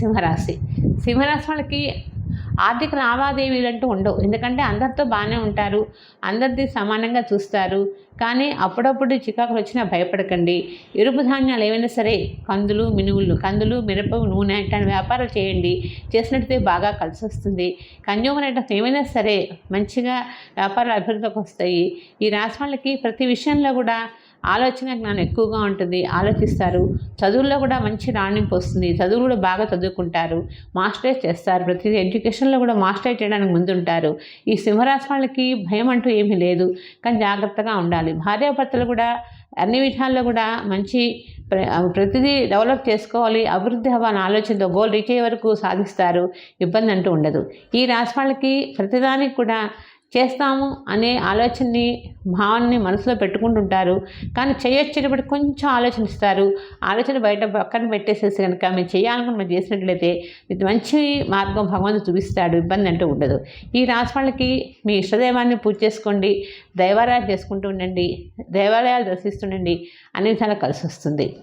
సింహరాశి. సింహరాశి వాళ్ళకి ఆర్థిక లావాదేవీలు అంటూ ఉండవు. ఎందుకంటే అందరితో బాగానే ఉంటారు అందరిది సమానంగా చూస్తారు. కానీ అప్పుడప్పుడు చికాకులు వచ్చినా భయపడకండి. ఎరుపు ధాన్యాలు ఏవైనా సరే కందులు మినువులు కందులు మిరప నూనె ఇట్లాంటి వ్యాపారాలు చేయండి. చేసినట్టే బాగా కలిసి వస్తుంది. కన్యూమర్ ఐటమ్స్ ఏమైనా సరే మంచిగా వ్యాపారాలు అభివృద్ధికి వస్తాయి. ఈ రాశి వాళ్ళకి ప్రతి విషయంలో కూడా ఆలోచన జ్ఞానం ఎక్కువగా ఉంటుంది. ఆలోచిస్తారు. చదువుల్లో కూడా మంచి రాణింపు వస్తుంది. చదువులు కూడా బాగా చదువుకుంటారు. మాస్టర్స్ చేస్తారు. ప్రతి ఎడ్యుకేషన్లో కూడా మాస్టర్ చేయడానికి ముందుంటారు. ఈ సింహరాశి వాళ్ళకి భయం అంటూ ఏమీ లేదు. కానీ జాగ్రత్తగా ఉండాలి. భార్యాభర్తలు కూడా అన్ని విధాల్లో కూడా మంచి ప్ర- ప్రతిదీ డెవలప్ చేసుకోవాలి. అభివృద్ధి అవ్వాలని ఆలోచనతో గోల్ రీచ్ అయ్యే వరకు సాధిస్తారు. ఇబ్బంది అంటూ ఉండదు. ఈ రాశి వాళ్ళకి ప్రతిదానికి కూడా చేస్తాము అనే ఆలోచనని భావాన్ని మనసులో పెట్టుకుంటుంటారు. కానీ చేయొచ్చేటప్పుడు కొంచెం ఆలోచనిస్తారు ఆలోచన బయట పక్కన పెట్టేసేసి కనుక మీరు చేయాలనుకుని మీరు చేసినట్లయితే మీకు మంచి మార్గం భగవంతుడు చూపిస్తాడు. ఇబ్బంది అంటూ ఉండదు. ఈ రాశి వాళ్ళకి మీ ఇష్టదైవాన్ని పూజ చేసుకోండి. దైవాలయాలు చేసుకుంటూ ఉండండి. దేవాలయాలు దర్శిస్తుండండి. అన్ని విధాలు కలిసి వస్తుంది.